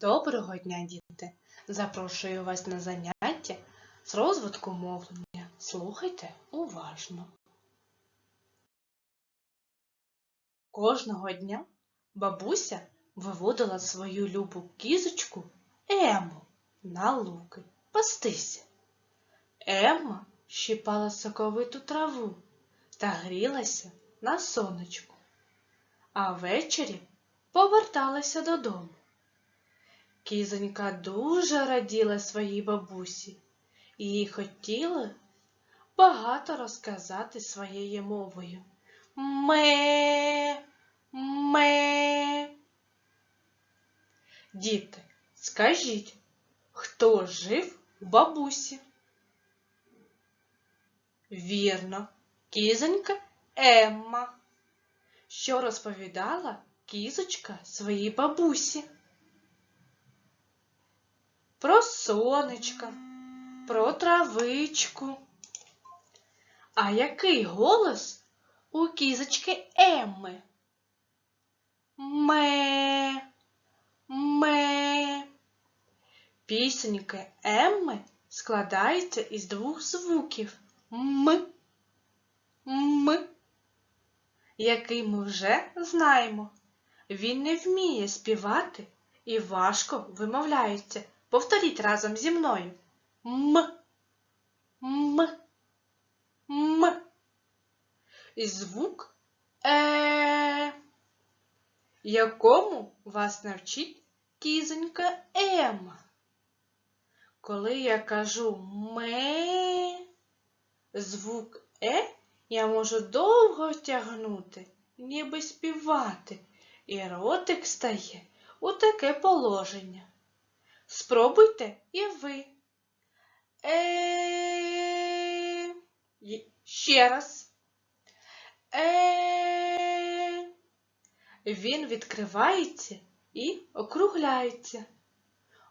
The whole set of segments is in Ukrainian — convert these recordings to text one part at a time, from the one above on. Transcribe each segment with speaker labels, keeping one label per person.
Speaker 1: Доброго дня, діти! Запрошую вас на заняття з розвитку мовлення. Слухайте уважно. Кожного дня бабуся виводила свою любу кізочку Ему на луки пастися. Емма щипала соковиту траву та грілася на сонечку, а ввечері поверталася додому. Кізонька дуже раділа своїй бабусі, і їй хотіли багато розказати своєю мовою. Ме, ме. Діти, скажіть, хто жив у бабусі? Вірно, кізонька Емма. Що розповідала кізочка своїй бабусі? Про сонечка, про травичку. А який голос у кізочки Емми? Ме, ме. Пісенька Емми складається із двох звуків М, М, який ми вже знаємо. Він не вміє співати і важко вимовляється. Повторіть разом зі мною. М. М. М. І звук Е. Якому вас навчить кізонька Ема. Коли я кажу ме, звук Е я можу довго тягнути, ніби співати, і ротик стає у таке положення. Спробуйте і ви. Е. Ще раз. Е. Він відкривається і округляється.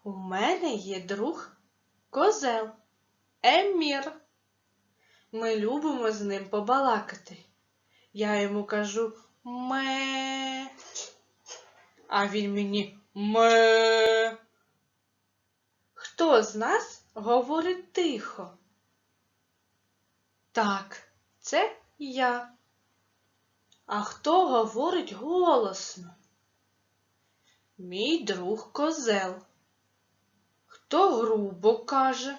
Speaker 1: У мене є друг козел Емір. Ми любимо з ним побалакати. Я йому кажу ме, а він мені ме. Хто з нас говорить тихо? Так, це я. А хто говорить голосно? Мій друг козел. Хто грубо каже?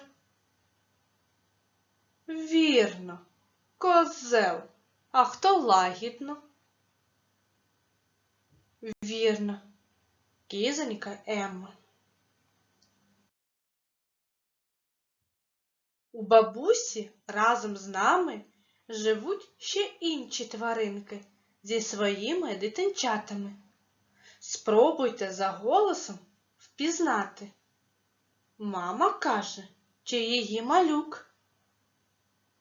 Speaker 1: Вірно, козел. А хто лагідно? Вірно, кізонька Емма. У бабусі разом з нами живуть ще інші тваринки зі своїми дитинчатами. Спробуйте за голосом впізнати. Мама каже, чи її малюк.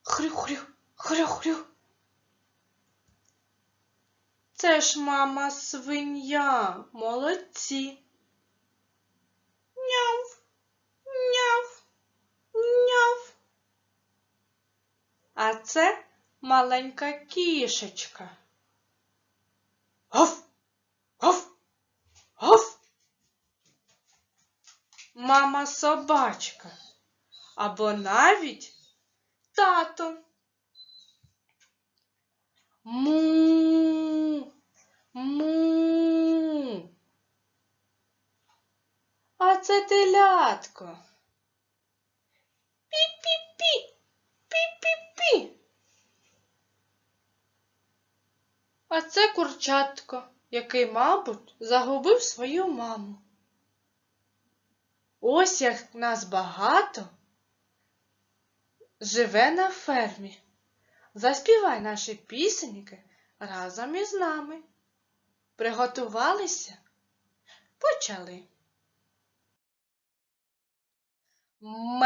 Speaker 1: Хрю-хрю, хрю-хрю. Це ж мама свиня, молодці. Це маленька кішечка. Гов, гов, гов. Мама собачка. Або навіть тато. Му, му. А це телятко. Пі-пі-пі. Пі-пі-пі. А це курчатко, який, мабуть, загубив свою маму. Ось як нас багато живе на фермі. Заспівай наші пісеньки разом із нами. Приготувалися? Почали. Ме.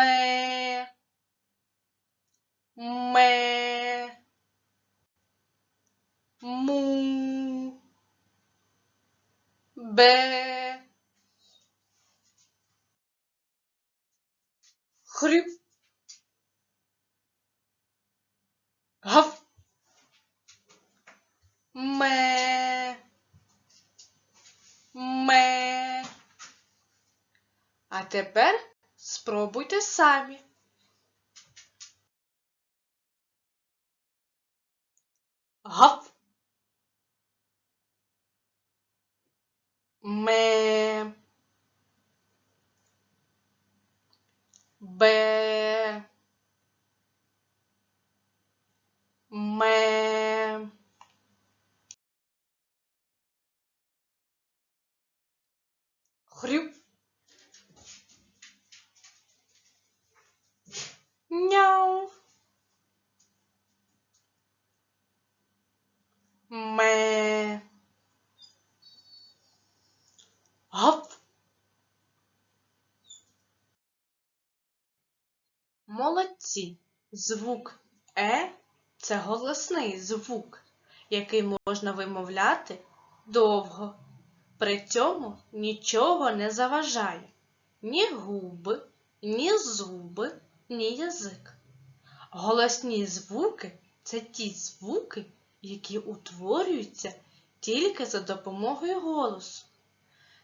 Speaker 1: Бе. Хрюп. Гав. Ме. Ме. тепер спробуйте самі. Гав. Ме. Бе. Ме. Хрюп. Няу. Ме. Гав. Молодці. Звук Е це голосний звук, який можна вимовляти довго. При цьому нічого не заважає ні губи, ні зуби, ні язик. Голосні звуки це ті звуки, які утворюються тільки за допомогою голосу.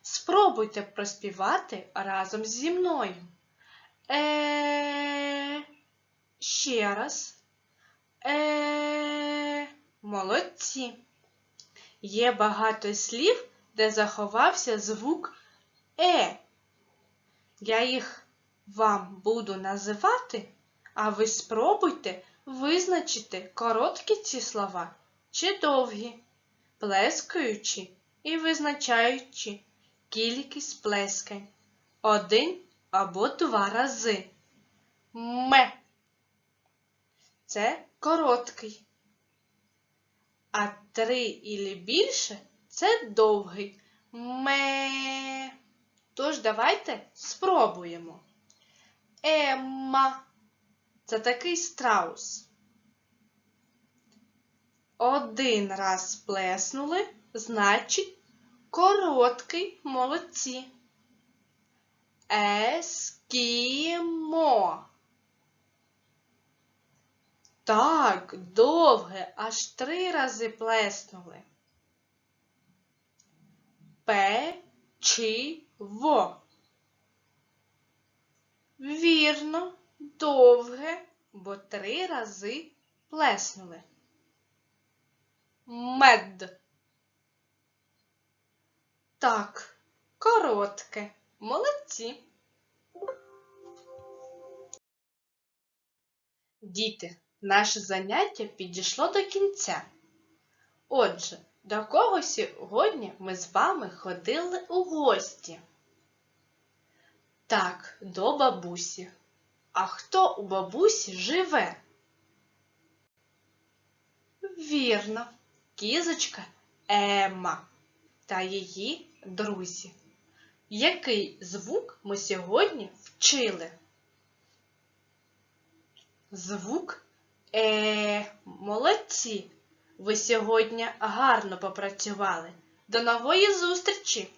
Speaker 1: Спробуйте проспівати разом зі мною. Е. Ще раз. Е. Молодці. Є багато слів, де заховався звук Е. Я їх вам буду називати, а ви спробуйте визначити короткі ці слова чи довгі, плескаючи і визначаючи кількість плескань один або два рази. Ме. Це короткий. А три і більше це довгий. Ме. Тож давайте спробуємо. Емма. Це такий страус. Один раз плеснули, значить короткий молодці. Ескімо. Так, довге, аж три рази плеснули. Печиво. Вірно, довге, бо три рази плеснули. Мед. Так, коротке. Молодці. Діти, наше заняття підійшло до кінця. Отже, до кого сьогодні ми з вами ходили у гості? Так, до бабусі. А хто у бабусі живе? Вірно, кізочка Ема та її друзі. Який звук ми сьогодні вчили? Звук Е. Молодці! Ви сьогодні гарно попрацювали. До нової зустрічі!